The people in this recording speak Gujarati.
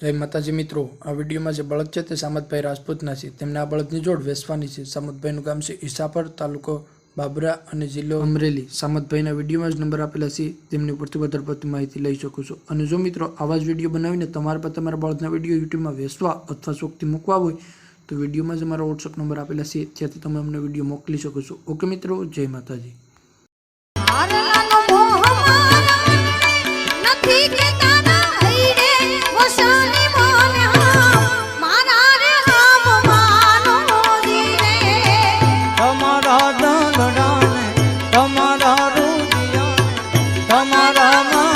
જય માતાજી મિત્રો, આ વિડીયોમાં જે બળદ છે તે સામતભાઈ રાજપૂતના છે. તેમને આ બળદની જોડ વેસવાની છે. સામતભાઈનું ગામ છે ઈસાપર, તાલુકો બાબરા અને જિલ્લો અમરેલી. સામતભાઈના વિડીયોમાં જ નંબર આપેલા છે, તેમની ઉપરથી વધારે પડતી માહિતી લઈ શકો છો. અને જો મિત્રો, આવા જ વીડિયો બનાવીને તમારા પર તમારા બળદના વીડિયો યુટ્યુબમાં વેચવા અથવા શોખથી મૂકવા હોય, તો વિડીયોમાં જ અમારા વોટ્સઅપ નંબર આપેલા છે. ત્યાંથી તમે અમને વીડિયો મોકલી શકો છો. ઓકે મિત્રો, જય માતાજી. Rama